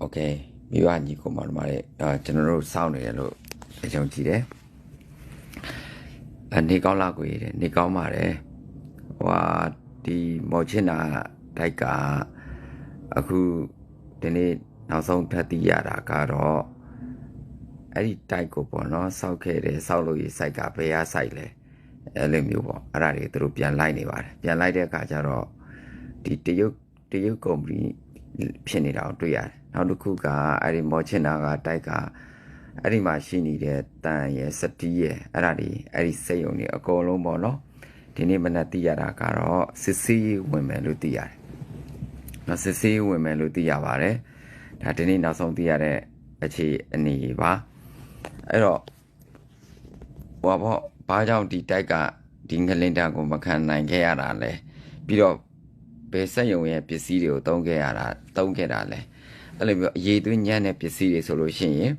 โอเคမိဘညီကိုမတို့မာတဲ့အာကျွန်တော်တို့စောင့်နေတယ်လို့အယုံကြည်တယ်အနေကောင်းလာကိုရတဲ့နေကောင်းပါတယ်ဟိုဟာဒီမော်ချင်နာတိုက်ကအခုဒီနေ့နောက်ဆုံးထပ်သိရတာကတော့အဲ့ဒီတိုက်ကိုပေါ့နော်စောက်ခဲ့တယ်စောက်လို့ရစိုက်ကဘယ်ရစိုက်လဲအဲ့လိုမျိုးပေါ့အဲ့ဒါတွေသူတို့ပြန်လိုက်နေပါတယ်ပြန်လိုက်တဲ့အခါကျတော့ဒီတရုတ်တရုတ်ကုမ္ပဏီ ဖြစ်နေတာကိုတွေ့ရတယ်နောက်တစ်ခုကအဲ့ဒီမော်ချင်နာကတိုက်ကအဲ့ဒီမှာရှိနေတဲ့တန်ရယ်စတီးရယ်အဲ့ဒါတွေအဲ့ဒီစိတ်ယုံတွေအကုန်လုံးပေါ့နော်ဒီနေ့မနက်သိရတာကတော့စစ်စီးဝင်မယ်လို့သိရတယ်နော်စစ်စီးဝင်မယ်လို့သိရပါတယ်ဒါဒီနေ့နောက်ဆုံးသိရတဲ့အခြေအနေပါအဲ့တော့ဟောပေါ့ဘာကြောင့်ဒီတိုက်ကဒီငလင်တန်ကိုမခံနိုင်ခဲ့ရတာလဲပြီးတော့ ဘယ်ဆက်ယုံရဲ့ပစ္စည်းတွေကိုတုံးခဲ့ရတာတုံးခဲ့တာလဲအဲ့လိုမျိုးအရေးသွင်းညံ့တဲ့ပစ္စည်းတွေဆိုလို့ရှိရင်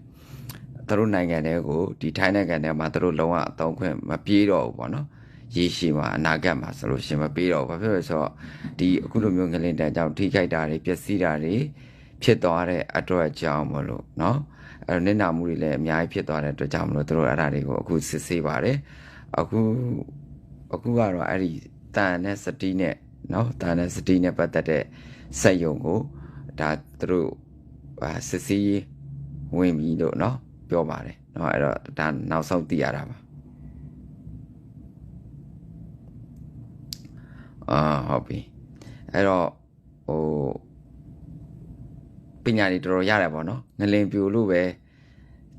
သူတို့နိုင်ငံတွေကိုဒီထိုင်းနိုင်ငံထဲမှာသူတို့လုံးဝအသုံးခွင့်မပြေးတော့ဘူးပေါ့နော်ရေရှည်မှာအနာဂတ်မှာဆိုလို့ရှိရင်မပြေးတော့ဘူးဘာဖြစ်လို့လဲဆိုတော့ဒီအခုလိုမျိုးငလင်တန်ကြောင့်ထိခိုက်တာတွေပျက်စီးတာတွေဖြစ်သွားတဲ့အတွက်ကြောင့်မလို့เนาะအဲ့တော့နစ်နာမှုတွေလည်းအများကြီးဖြစ်သွားတဲ့အတွက်ကြောင့်မလို့တို့အဲ့ဒါတွေကိုအခုစစ်ဆေးပါတယ်အခုအခုကတော့အဲ့ဒီတန်နဲ့စတီးနဲ့ နော်ဒါနဲ့စတိနဲ့ပတ်သက်တဲ့စက်ယုံကိုဒါသူတို့ဟာစစ်စီးဝင်ပြီလို့နော်ပြောပါတယ်နော်အဲ့တော့ဒါနောက်ဆုံးသိရတာပါအာဟုတ်ပြီအဲ့တော့ဟိုပညာတွေတော်တော်ရတယ်ပေါ့နော်ငလင်ပြိုလို့ပဲ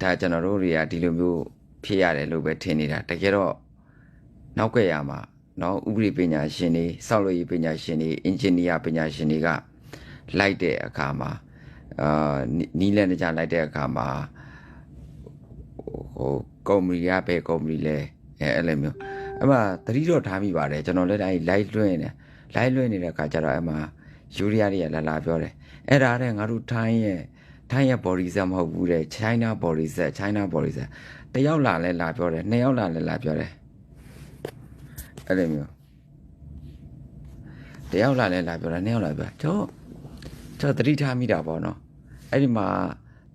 ဒါကျွန်တော်တို့တွေကဒီလိုမျိုးဖြစ်ရတယ်လို့ပဲထင်နေတာတကယ်တော့နောက်ွက်ရမှာ နော်ဥပဒေပညာရှင်တွေစောက်လို့ရေးပညာရှင်တွေအင်ဂျင်နီယာပညာရှင်တွေကလိုက်တဲ့အခါမှာအာနီးလန်းတကြလိုက်တဲ့အခါမှာဟိုကုမ္ပဏီကပဲကုမ္ပဏီလဲအဲအဲ့လိုမျိုးအဲ့မှာတတိတော့ထားမိပါတယ်ကျွန်တော်လည်းအဲ့ live လွှင့်နေ live လွှင့်နေတဲ့အခါကျတော့အဲ့မှာယူရီးယားတွေကလာလာပြောတယ်အဲ့ဒါတဲ့ငါတို့ထိုင်းရဲ့ထိုင်းရဲ့ body set မဟုတ်ဘူးတဲ့ China body set China body set တယောက်လာလဲလာပြောတယ်နှစ်ယောက်လာလဲလာပြောတယ် အဲ့လိုမျိုးတယောက်လာလဲလာပြောတယ်နှစ်ယောက်လာပြောတော့ကျွန်တော်သတိထားမိတာပေါ့နော်အဲ့ဒီမှာ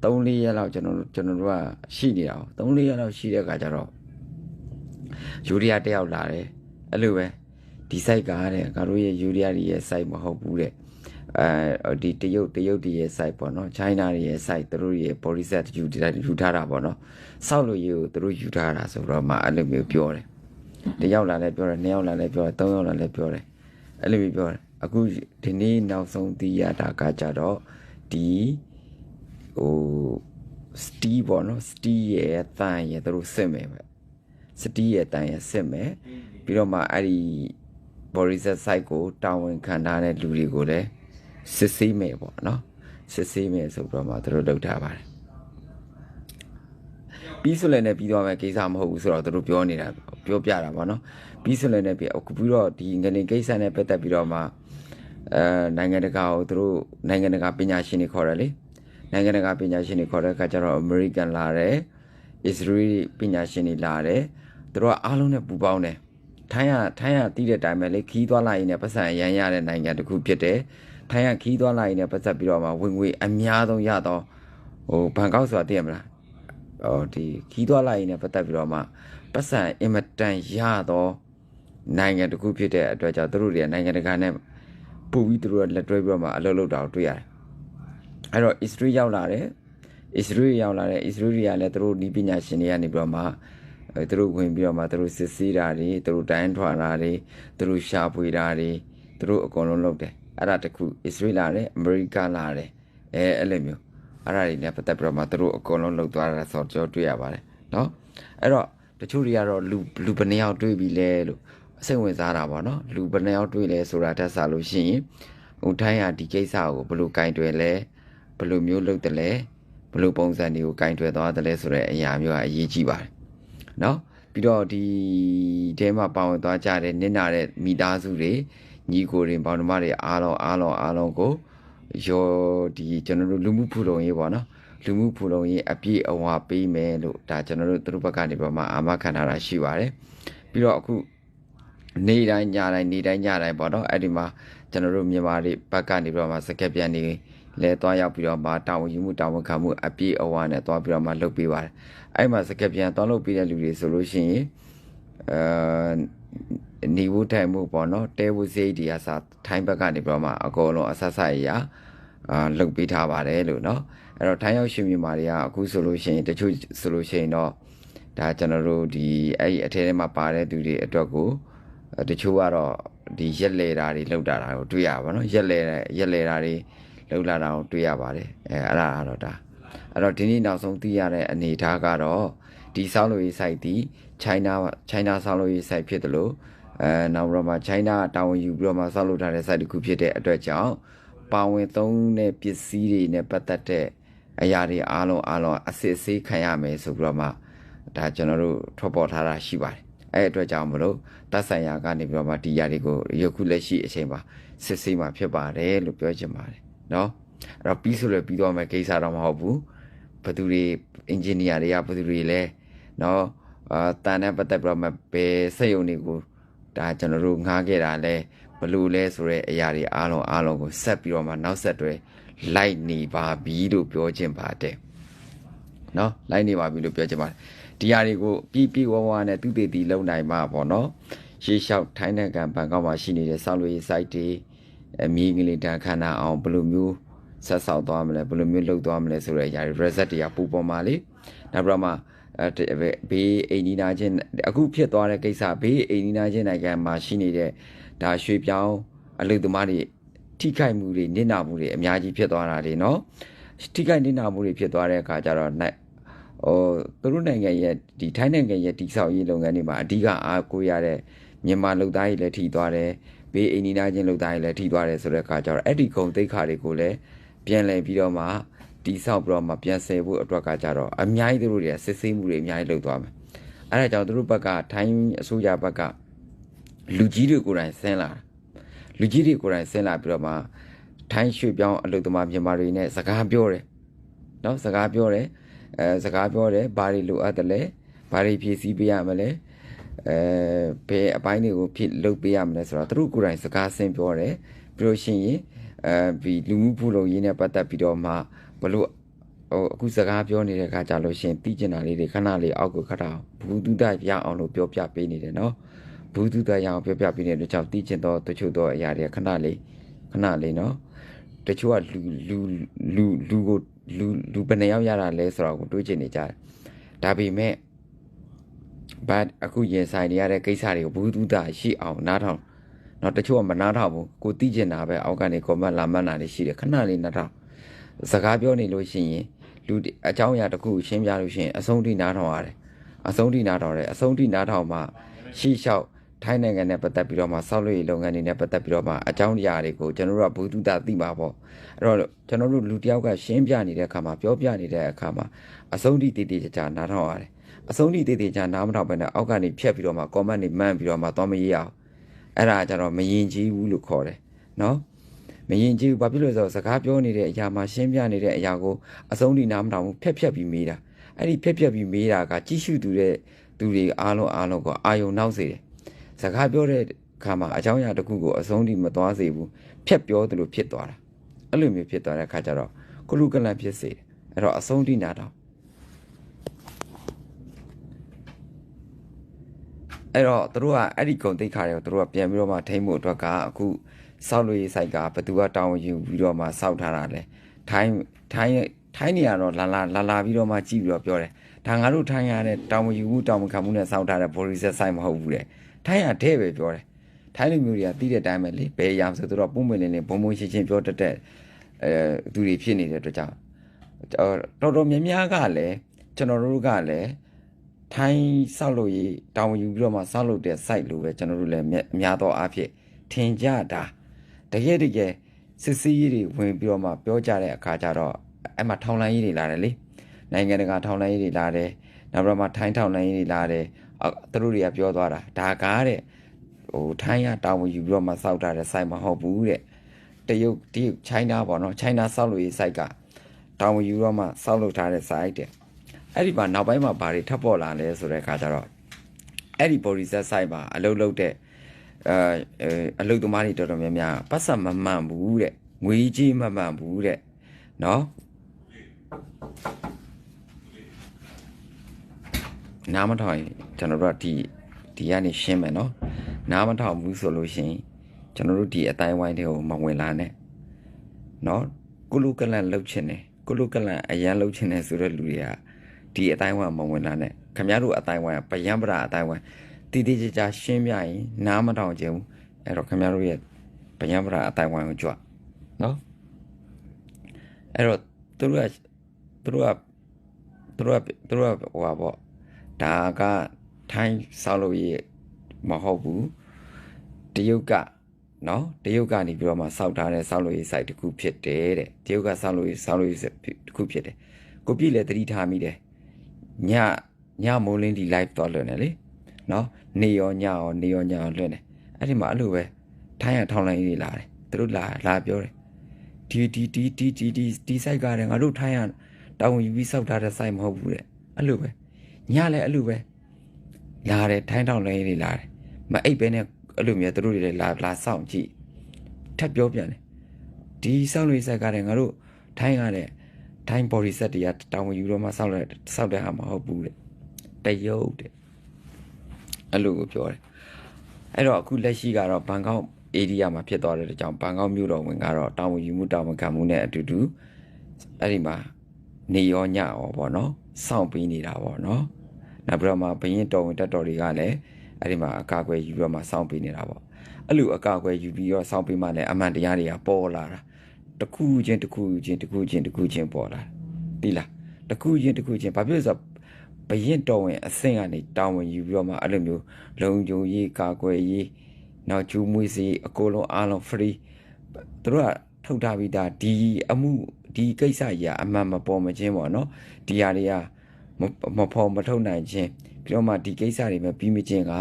3 4ရက်လောက်ကျွန်တော်တို့ကျွန်တော်တို့ကရှိနေတာ哦3 4ရက်လောက်ရှိတဲ့အခါကျတော့ယူရီးယားတယောက်လာတယ်အဲ့လိုပဲဒီ site ကတဲ့ငါတို့ရဲ့ယူရီးယားရဲ့ site မဟုတ်ဘူးတဲ့အဲဒီတရုတ်တရုတ်တရဲ့ site ပေါ့နော် China ရဲ့ site သူတို့ရဲ့ body set ယူထားယူထားတာပေါ့နော်စောက်လို့ရေကိုသူတို့ယူထားတာဆိုတော့မှအဲ့လိုမျိုးပြောတယ် တယောက်လာလဲပြောတယ်နှစ်ယောက်လာလဲပြောတယ်သုံးယောက်လာလဲပြောတယ်အဲ့လိုမျိုးပြောတယ်အခုဒီနေ့နောက်ဆုံးသိရတာကကြတော့ဒီဟိုစတီးပေါ့နော်စတီးရဲ့အတန်ရဲ့သူတို့စစ်မယ်ပဲစတီးရဲ့အတန်ရဲ့စစ်မယ်ပြီးတော့မှအဲ့ဒီ body set site ကိုတာဝန်ခံထားတဲ့လူတွေကိုလည်းစစ်ဆေးမယ်ပေါ့နော်စစ်ဆေးမယ်ဆိုတော့မှသူတို့လုပ်ထားပါတယ် ပြီးဆိုလည်းနဲ့ပြီးသွားမယ်ကိစ္စမဟုတ်ဘူးဆိုတော့သူတို့ပြောနေတာပြောပြတာပေါ့နော်ပြီးဆိုလည်းနဲ့ပြီးအခုပြီးတော့ဒီငလင်ကိစ္စနဲ့ပတ်သက်ပြီးတော့မှအဲနိုင်ငံတကာကိုသူတို့နိုင်ငံတကာပညာရှင်တွေခေါ်တယ်လေနိုင်ငံတကာပညာရှင်တွေခေါ်တဲ့အခါကျတော့ American လာတယ် Israel ပညာရှင်တွေလာတယ်သူတို့ကအားလုံးနဲ့ပူပေါင်းတယ်ထိုင်းရထိုင်းရတီးတဲ့အတိုင်းပဲလေခီးသွားလိုက်ရင်လည်းပတ်စံရမ်းရတဲ့နိုင်ငံတစ်ခုဖြစ်တယ်ထိုင်းရခီးသွားလိုက်ရင်လည်းပတ်သက်ပြီးတော့မှဝင်ငွေအများဆုံးရတော့ဟိုဘန်ကောက်ဆိုတာသိရမလား ဟိုဒီခီးသွားလိုက်ရင်လည်းပတ်သက်ပြီးတော့မှပတ်စံအင်မတန်ရတော့နိုင်ငံတစ်ခုဖြစ်တဲ့အတွက်ကြောင့်သူတို့တွေနိုင်ငံတကာနဲ့ပူပြီးသူတို့လက်တွဲပြီးတော့မှအလုပ်လုပ်တာကိုတွေ့ရတယ်အဲ့တော့ Israel ရောက်လာတယ် Israel ရောက်လာတယ် Israel တွေကလည်းသူတို့ဒီပညာရှင်တွေကနေပြီးတော့မှအဲသူတို့ဝင်ပြီးတော့မှသူတို့စစ်ဆေးတာတွေသူတို့တိုင်းထွာတာတွေသူတို့ရှာဖွေတာတွေသူတို့အကုန်လုံးလုပ်တယ်အဲ့ဒါတခု Israel လာတယ် America လာတယ်အဲအဲ့လိုမျိုး အဲ့ဒါတွေနဲ့ပတ်သက်ပြီးတော့မှသူတို့အကုန်လုံးလှုပ်သွားတာဆိုတော့ကျွန်တော်တွေ့ရပါတယ်နော်အဲ့တော့တချို့တွေကတော့လူလူဘယ်နှယောက်တွေ့ပြီလဲလို့အစိတ်ဝင်စားတာပေါ့နော်လူဘယ်နှယောက်တွေ့လဲဆိုတာတက်စားလို့ရှိရင်ဟိုထိုင်းရဒီကိစ္စကိုဘယ်လိုကင်တွယ်လဲဘယ်လိုမျိုးလုပ်တယ်လဲဘယ်လိုပုံစံတွေကိုကင်တွယ်သွားတယ်လဲဆိုတဲ့အရာမျိုးကအရေးကြီးပါတယ်နော်ပြီးတော့ဒီတဲမှာပါဝင်သွားကြတဲ့နင့်နာတဲ့မိသားစုတွေညီကိုတွေဘောင်နှမတွေအားလုံးအားလုံးအားလုံးကို ရောဒီကျွန်တော်တို့လူမှုဖူလုံရေးပေါ့နော်လူမှုဖူလုံရေးအပြည့်အဝပေးမယ်လို့ဒါကျွန်တော်တို့သူတို့ဘက်ကနေပြီးမှအာမခံထားတာရှိပါတယ်ပြီးတော့အခုနေ့တိုင်းညတိုင်းနေ့တိုင်းညတိုင်းပေါ့နော်အဲ့ဒီမှာကျွန်တော်တို့မြန်မာတွေဘက်ကနေပြီးတော့မှစကက်ပြန်နေလဲသွားရောက်ပြီးတော့မှတာဝန်ယူမှုတာဝန်ခံမှုအပြည့်အဝနဲ့သွားပြီးတော့မှလုပ်ပေးပါတယ်အဲ့မှာစကပြန်သွားလုပ်ပေးတဲ့လူတွေဆိုလို့ရှိရင်အဲ နေဖို့ထိုင်မှုပေါ့နော်တဲဖို့စိတ်ဒီအစားထိုင်းဘက်ကနေပြီးတော့မှအကုန်လုံးအဆက်ဆက်ရအာလုပ်ပေးထားပါတယ်လို့เนาะအဲ့တော့ထိုင်းရောက်ရှင်မြန်မာတွေကအခုဆိုလို့ရှိရင်တချို့ဆိုလို့ရှိရင်တော့ဒါကျွန်တော်တို့ဒီအဲ့ဒီအထဲထဲမှာပါတဲ့သူတွေအတွက်ကိုတချို့ကတော့ဒီရက်လေတာတွေလောက်တာတာကိုတွေ့ရပါတော့ရက်လေရက်လေတာတွေလောက်လာတာကိုတွေ့ရပါတယ်အဲအဲ့ဒါကတော့ဒါအဲ့တော့ဒီနေ့နောက်ဆုံးသိရတဲ့အနေအထားကတော့ဒီဆောက်လို့ရေး site ဒီ China China ဆောက်လို့ရေး site ဖြစ်တယ်လို့အဲနောက်ပြီးတော့မှ China တာဝန်ယူပြီးတော့မှဆောက်လုပ်ထားတဲ့ site တစ်ခုဖြစ်တဲ့အတွက်ကြောင့်ပါဝင်သုံးတဲ့ပစ္စည်းတွေနဲ့ပတ်သက်တဲ့အရာတွေအားလုံးအားလုံးအစစ်အဆေးခံရမယ်ဆိုပြီးတော့မှဒါကျွန်တော်တို့ထွက်ပေါ်ထားတာရှိပါတယ်အဲ့အတွက်ကြောင့်မလို့တပ်ဆိုင်ရာကနေပြီးတော့မှဒီຢာတွေကိုယခုလက်ရှိအချိန်မှာစစ်ဆေးမှာဖြစ်ပါတယ်လို့ပြောချင်ပါတယ်เนาะအဲ့တော့ပြီးဆိုလည်းပြီးတော့မယ်ကိစ္စတော့မဟုတ်ဘူးဘယ်သူတွေအင်ဂျင်နီယာတွေကဘယ်သူတွေလဲเนาะ အာတန်နဲ့ပတ်သက်ပြီးတော့မှဘယ်စိတ်ယုံတွေကိုဒါကျွန်တော်တို့ငားခဲ့တာလဲဘလို့လဲဆိုတဲ့အရာတွေအားလုံးအားလုံးကိုဆက်ပြီးတော့မှနောက်ဆက်တွဲလိုက်နေပါပြီလို့ပြောခြင်းပါတယ်နော်လိုက်နေပါပြီလို့ပြောခြင်းပါတယ်ဒီအရာတွေကိုပြီးပြီးဝဝနဲ့သူတည်တည်လုံနိုင်မှာပေါ့နော်ရှေးလျှောက်ထိုင်းနိုင်ငံဘန်ကောက်မှာရှိနေတဲ့ဆောက်လုပ်ရေး site တွေအမီငလီတန်ခန္ဓာအောင်ဘယ်လိုမျိုးဆက်ဆောက်သွားမလဲဘယ်လိုမျိုးလုပ်သွားမလဲဆိုတဲ့အရာတွေ reset တွေကပူပေါ်မှာလေနောက်ပြီးတော့မှ အဲဘေးအိမ်နီးနာချင်းအခုဖြစ်သွားတဲ့ကိစ္စဘေးအိမ်နီးနာချင်းနိုင်ငံမှာရှိနေတဲ့ဒါရွှေပြောင်းအလုပ်သမားတွေထိခိုက်မှုတွေနစ်နာမှုတွေအများကြီးဖြစ်သွားတာတွေเนาะထိခိုက်နစ်နာမှုတွေဖြစ်သွားတဲ့အခါကျတော့ဟိုသူတို့နိုင်ငံရဲ့ဒီထိုင်းနိုင်ငံရဲ့တိဆောက်ရေးလုပ်ငန်းတွေမှာအဓိကအားကိုးရတဲ့မြန်မာလူသားတွေလည်းထိသွားတယ်ဘေးအိမ်နီးနာချင်းလူသားတွေလည်းထိသွားတယ်ဆိုတဲ့အခါကျတော့အဲ့ဒီဂုံတိတ်ခါတွေကိုလည်းပြန်လည်ပြီးတော့မှ တိဆောက်ပြီးတော့မှပြန်ဆယ်ဖို့အတွက်ကကြတော့အများကြီးသူတို့တွေစစ်ဆေးမှုတွေအများကြီးလုပ်သွားမယ်အဲ့ဒါကြောင့်သူတို့ဘက်ကထိုင်းအစိုးရဘက်ကလူကြီးတွေကိုယ်တိုင်ဆင်းလာလူကြီးတွေကိုယ်တိုင်ဆင်းလာပြီးတော့မှထိုင်းရွှေပြောင်းအလုပ်သမားမြန်မာတွေနဲ့စကားပြောတယ်နော်စကားပြောတယ်အဲစကားပြောတယ်ဘာတွေလိုအပ်တယ်လဲဘာတွေဖြည့်ဆည်းပေးရမလဲအဲဘယ်အပိုင်းတွေကိုဖြည့်လုပ်ပေးရမလဲဆိုတော့သူတို့ကိုယ်တိုင်စကားဆင်းပြောတယ်ပြီးလို့ရှိရင် အဲဒီလူမှုဖူလုံရေးနဲ့ပတ်သက်ပြီးတော့မှဘလို့ဟိုအခုစကားပြောနေတဲ့ခါကြလို့ရှင်သိကျင်တာလေးတွေခဏလေးအောက်ကိုခတ်အောင်ဘူးတုဒရအောင်လို့ပြောပြပေးနေတယ်နော်ဘူးတုဒရအောင်ပြောပြပေးနေတဲ့ကြောင့်သိကျင်တော့တချို့တော့အရာတွေခဏလေးခဏလေးနော်တချို့ကလူလူလူလူကိုလူလူဘယ်နှယောက်ရတာလဲဆိုတော့ကိုတွေးချင်နေကြတယ်ဒါပေမဲ့ဘာအခုရင်ဆိုင်နေရတဲ့ကိစ္စတွေကိုဘူးတုဒရှိအောင်နားထောင် တော့တချို့ကမနားထောင်ဘူးကိုသိကျင်တာပဲအောက်ကနေကွန်မန့်လာမန့်တာတွေရှိတယ်ခဏလေးနားထောင်စကားပြောနေလို့ရှိရင်လူအကြောင်းအရာတစ်ခုရှင်းပြလို့ရှိရင်အဆုံးထိနားထောင်ရတယ်အဆုံးထိနားထောင်တယ်အဆုံးထိနားထောင်မှရှေ့လျှောက်ထိုင်းနိုင်ငံနဲ့ပတ်သက်ပြီးတော့မှဆောက်လုပ်ရေးလုပ်ငန်းတွေနဲ့ပတ်သက်ပြီးတော့မှအကြောင်းအရာတွေကိုကျွန်တော်တို့ကဘူတုတသိမှာပေါ့အဲ့တော့ကျွန်တော်တို့လူတယောက်ကရှင်းပြနေတဲ့အခါမှာပြောပြနေတဲ့အခါမှာအဆုံးထိတည်တည်ကြကြနားထောင်ရတယ်အဆုံးထိတည်တည်ကြနားမထောင်ဘဲနဲ့အောက်ကနေဖြတ်ပြီးတော့မှ comment တွေမှန်းပြီးတော့မှသွားမရေးအောင် အဲ့ဒါကြတော့မရင်ကြီးဘူးလို့ခေါ်တယ်နော်မရင်ကြည့်ဘူးဘာဖြစ်လို့လဲဆိုတော့စကားပြောနေတဲ့အရာမှာရှင်းပြနေတဲ့အရာကိုအဆုံးထိနားမထောင်ဘူးဖြက်ဖြက်ပြီးမေးတာအဲ့ဒီဖြက်ဖြက်ပြီးမေးတာကကြည့်ရှုသူတဲ့သူတွေအားလုံးအားလုံးကိုအာယုံနောက်စေတယ်စကားပြောတဲ့အခါမှာအကြောင်းအရာတစ်ခုကိုအဆုံးထိမသွားစေဘူးဖြက်ပြောသလိုဖြစ်သွားတာအဲ့လိုမျိုးဖြစ်သွားတဲ့အခါကျတော့ကလူကလန်ဖြစ်စေတယ်အဲ့တော့အဆုံးထိနာတော့ အဲ့တော့သူတို့ကအဲ့ဒီဂုံတိတ်ခါတွေကိုသူတို့ကပြန်ပြီးတော့မှထိမ့်မှုအတွက်ကအခုစောက်လို့ရေးဆိုင်ကဘသူကတောင်းယူပြီးတော့မှစောက်ထားတာလဲထိုင်းထိုင်းထိုင်းနေရတော့လာလာလာလာပြီးတော့မှကြည့်ပြီးတော့ပြောတယ်ဒါငါတို့ထိုင်းရတဲ့တောင်းယူမှုတောင်းခံမှုနဲ့စောက်ထားတဲ့ဘော်ရီဆက်ဆိုင်မဟုတ်ဘူးတဲ့ထိုင်းရတဲ့ပဲပြောတယ်ထိုင်းလူမျိုးတွေကတီးတဲ့အတိုင်းပဲလေဘယ်အရာဆိုသူတို့ပုံမွေလင်းလင်းဘုံဘုံရှင်းရှင်းပြောတတ်တဲ့အဲသူတွေဖြစ်နေတဲ့အတွက်ကြောင့်တော်တော်များများကလည်းကျွန်တော်တို့ကလည်း ထိုင်းဆောက်လို့ရေးတောင်းယူပြီးတော့မှဆောက်လုပ်တဲ့ site လိုပဲကျွန်တော်တို့လည်းအများသောအားဖြင့်ထင်ကြတာတကယ်တကယ်စစ်စည်းရေးတွေဝင်ပြီးတော့မှပြောကြတဲ့အခါကျတော့အဲ့မှာထောင်လိုင်းရေးတွေလာတယ်လေနိုင်ငံတကာထောင်လိုင်းရေးတွေလာတယ်နောက်ပြီးတော့မှထိုင်းထောင်လိုင်းရေးတွေလာတယ်သူတို့တွေကပြောသွားတာဒါကားတဲ့ဟိုထိုင်းကတာဝန်ယူပြီးတော့မှစောက်ထားတဲ့ site မဟုတ်ဘူးတဲ့တရုတ်တရုတ် China ပေါ့နော် China စောက်လို့ရေး site ကတာဝန်ယူတော့မှစောက်လုပ်ထားတဲ့ site တဲ့ အဲ့ဒီမှာနောက်ပိုင်းမှာဘာတွေထပ်ပေါ်လာလဲဆိုတဲ့အခါကျတော့အဲ့ဒီ body set site မှာအလုပ်လုပ်တဲ့အဲအလုတ်သမားတွေတော်တော်များများပတ်စံမမှန်ဘူးတဲ့ငွေကြီးမမှန်ဘူးတဲ့နော်နားမထောင်ရင်ကျွန်တော်တို့ကဒီဒီကနေရှင်းမယ်နော်နားမထောင်ဘူးဆိုလို့ရှိရင်ကျွန်တော်တို့ဒီအတိုင်းဝိုင်းတွေကိုမဝင်လာနဲ့နော်ကုလူကလန်လှုပ်ချင်တယ်ကုလူကလန်အရန်လှုပ်ချင်တယ်ဆိုတဲ့လူတွေက ဒီအတိုင်းဝိုင်းမဝင်လာနဲ့ခင်ဗျားတို့အတိုင်းဝိုင်းကပယံပရာအတိုင်းဝိုင်းတည်တည်ကြကြရှင်းပြရင်နားမထောင်ချင်ဘူးအဲ့တော့ခင်ဗျားတို့ရဲ့ပယံပရာအတိုင်းဝိုင်းကိုကြွနော်အဲ့တော့သူတို့ကသူတို့ကသူတို့ကသူတို့ကဟိုပါပေါ့ဒါကထိုင်းဆောက်လို့ရမဟုတ်ဘူးတရုတ်ကနော်တရုတ်ကနေပြီးတော့မှစောက်ထားတဲ့ဆောက်လို့ရ site တစ်ခုဖြစ်တယ်တဲ့တရုတ်ကဆောက်လို့ရဆောက်လို့ရတစ်ခုဖြစ်တယ်ကိုပြည့်လည်းသတိထားမိတယ် ညညမိုးလင်းဒီ live တော့လွှင့်တယ်လေနော်နေရောညရောနေရောညရောလွှင့်တယ်အဲ့ဒီမှာအဲ့လိုပဲထိုင်းရထောင်းလိုင်းကြီးလာတယ်သူတို့လာလာပြောတယ်ဒီဒီဒီဒီဒီဒီဒီ site ကလည်းငါတို့ထိုင်းရတောင်းယူပြီးစောက်ထားတဲ့ site မဟုတ်ဘူးတဲ့အဲ့လိုပဲညလည်းအဲ့လိုပဲလာတယ်ထိုင်းထောင်းလိုင်းကြီးလာတယ်မအိပ်ပဲနဲ့အဲ့လိုမျိုးသူတို့တွေလည်းလာလာစောင့်ကြည့်ထပ်ပြောပြန်တယ်ဒီစောင့်လို့စက်ကလည်းငါတို့ထိုင်းရ တဲ့ထိုင်း body set တွေကတောင်းယူတော့မှစောက်လက်စောက်တဲ့ဟာမဟုတ်ဘူးတဲ့တရုတ်တဲ့အဲ့လိုကိုပြောတယ်အဲ့တော့အခုလက်ရှိကတော့ဘန်ကောက် area မှာဖြစ်သွားတဲ့ကြောင့်ဘန်ကောက်မြို့တော်ဝင်ကတော့တောင်းယူမှုတောင်းခံမှုနဲ့အတူတူအဲ့ဒီမှာနေရောညရောပေါ့နော်စောင့်ပြီးနေတာပေါ့နော်နောက်ပြီးတော့မှဘရင်တော်ဝင်တက်တော်တွေကလည်းအဲ့ဒီမှာအကာအကွယ်ယူပြီးတော့မှစောင့်ပြီးနေတာပေါ့အဲ့လိုအကာအကွယ်ယူပြီးတော့စောင့်ပြီးမှလည်းအမှန်တရားတွေကပေါ်လာတာ တစ်ခုချင်းတစ်ခုချင်းတစ်ခုချင်းတစ်ခုချင်းပေါ်လာပြီလားတစ်ခုချင်းတစ်ခုချင်းဘာဖြစ်လို့ဆိုတော့ဘရင်တော်ဝင်အဆင့်ကနေတောင်းဝင်ယူပြီးတော့မှအဲ့လိုမျိုးလုံခြုံရေးကာကွယ်ရေးနောက်ကျူးမွေးစီအကုန်လုံးအားလုံး free သူတို့ကထုတ်ထားပြီးသားဒီအမှုဒီကိစ္စကြီးကအမှန်မပေါ်မချင်းပေါ့နော်ဒီဟာတွေကမမဖော်မထုတ်နိုင်ခြင်းပြီးတော့မှဒီကိစ္စတွေမပြီးမချင်းက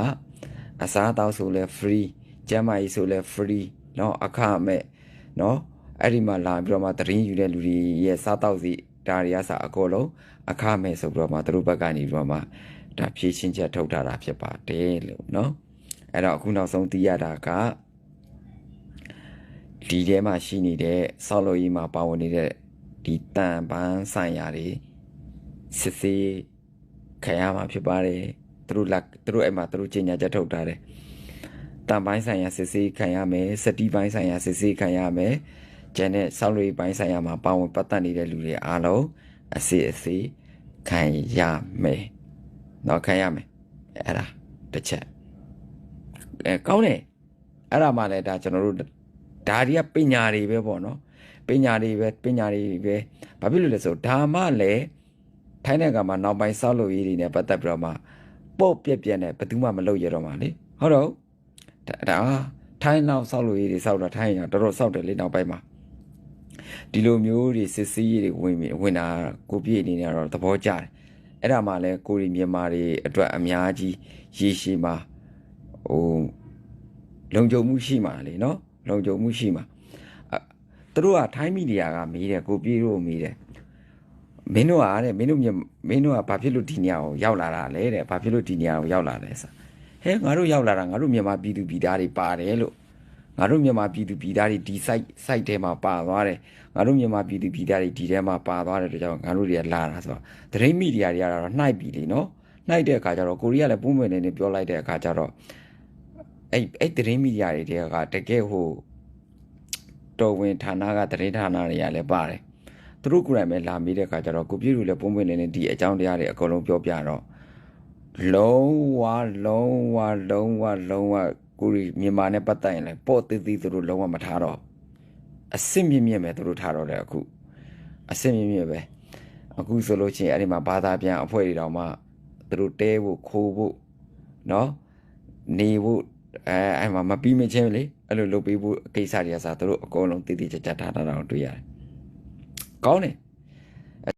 အစားအသောက်ဆိုလဲ free ကျန်းမာရေးဆိုလဲ free เนาะအခမဲ့เนาะ အဲ့ဒီမှာလာပြီးတော့မှသတရင်ယူတဲ့လူတွေရဲ့စားတောက်စီဒါတွေကစအကုန်လုံးအခမဲ့ဆိုပြီးတော့မှသူတို့ဘက်ကနေပြီးတော့မှဒါဖြည့်ရှင်းချက်ထုတ်ထားတာဖြစ်ပါတယ်လို့เนาะအဲ့တော့အခုနောက်ဆုံးသိရတာကဒီထဲမှာရှိနေတဲ့ဆောက်လို့ရေးမှာပါဝင်နေတဲ့ဒီတန်ပန်းဆိုင်ရာတွေစစ်စေးခံရမှာဖြစ်ပါတယ်သူတို့လက်သူတို့အဲ့မှာသူတို့ကြီးညာချက်ထုတ်ထားတယ်တန်ပိုင်းဆိုင်ရာစစ်စေးခံရမယ်စတီပိုင်းဆိုင်ရာစစ်စေးခံရမယ် ကျန်တဲ့ဆောက်လို့ရေးပိုင်းဆိုင်ရာမှာပါဝင်ပတ်သက်နေတဲ့လူတွေအားလုံးအစီအစီခံရမယ်တော့ခံရမယ်အဲ့ဒါတစ်ချက်အဲကောင်းတယ်အဲ့ဒါမှလည်းဒါကျွန်တော်တို့ဒါတွေကပညာတွေပဲပေါ့နော်ပညာတွေပဲပညာတွေပဲဘာဖြစ်လို့လဲဆိုဒါမှလည်းထိုင်းနိုင်ငံမှာနောက်ပိုင်းဆောက်လုပ်ရေးတွေနဲ့ပတ်သက်ပြီးတော့မှပေါ့ပြက်ပြက်နဲ့ဘယ်သူမှမလုပ်ရတော့မှလေဟုတ်တော့ဒါထိုင်းနောက်ဆောက်လုပ်ရေးတွေဆောက်တာထိုင်းရတော်တော်ဆောက်တယ်လေနောက်ပိုင်းမှာ ဒီလိုမျိုးတွေစစ်စည်းရေးတွေဝင်ဝင်တာကိုပြည့်အနေနဲ့တော့သဘောကျတယ်အဲ့ဒါမှလည်းကိုရီမြန်မာတွေအတွက်အများကြီးရေရှည်မှာဟိုလုံခြုံမှုရှိမှာလေနော်လုံခြုံမှုရှိမှာသူတို့ကထိုင်းမီဒီယာကမေးတယ်ကိုပြေးတို့မေးတယ်မင်းတို့ကတဲ့မင်းတို့မင်းတို့ကဘာဖြစ်လို့ဒီနေရာကိုရောက်လာတာလဲတဲ့ဘာဖြစ်လို့ဒီနေရာကိုရောက်လာလဲဆိုဟဲငါတို့ရောက်လာတာငါတို့မြန်မာပြည်သူပြည်သားတွေပါတယ်လို့ ငါတို့မြန်မာပြည်သူပြည်သားတွေဒီ site site ထဲမှာပါသွားတယ်ငါတို့မြန်မာပြည်သူပြည်သားတွေဒီထဲမှာပါသွားတယ်တို့ကြောင့်ငါတို့တွေကလာတာဆိုတော့သတင်းမီဒီယာတွေကတော့နှိုက်ပြီလေနော်နှိုက်တဲ့အခါကျတော့ကိုရီးယားလည်းပုံမှန်နေနေပြောလိုက်တဲ့အခါကျတော့အဲ့အဲ့သတင်းမီဒီယာတွေတကယ်ဟိုတော်ဝင်ဌာနကသတင်းဌာနတွေကလည်းပါတယ်သူတို့ကိုယ်တိုင်ပဲလာမေးတဲ့အခါကျတော့ကိုပြည့်လူလည်းပုံပွင့်နေနေဒီအကြောင်းတရားတွေအကုန်လုံးပြောပြတော့လုံးဝလုံးဝလုံးဝလုံးဝ ကိုရီမြန်မာနဲ့ပတ်သက်ရင်လည်းပေါ့သေးသေးသူတို့လုံးဝမထားတော့အစ်စ်မြင့်မြင့်ပဲသူတို့ထားတော့တယ်အခုအစ်စ်မြင့်မြင့်ပဲအခုဆိုလို့ချင်းအဲ့ဒီမှာဘာသာပြန်အဖွဲ့တွေတောင်မှသူတို့တဲဖို့ခိုးဖို့เนาะနေဖို့အဲအဲ့မှာမပြီးမချင်းလေအဲ့လိုလုပ်ပေးဖို့ကိစ္စတွေကစားသူတို့အကုန်လုံးတည်တည်ကြကြထားတာတော့တွေ့ရတယ်ကောင်းတယ်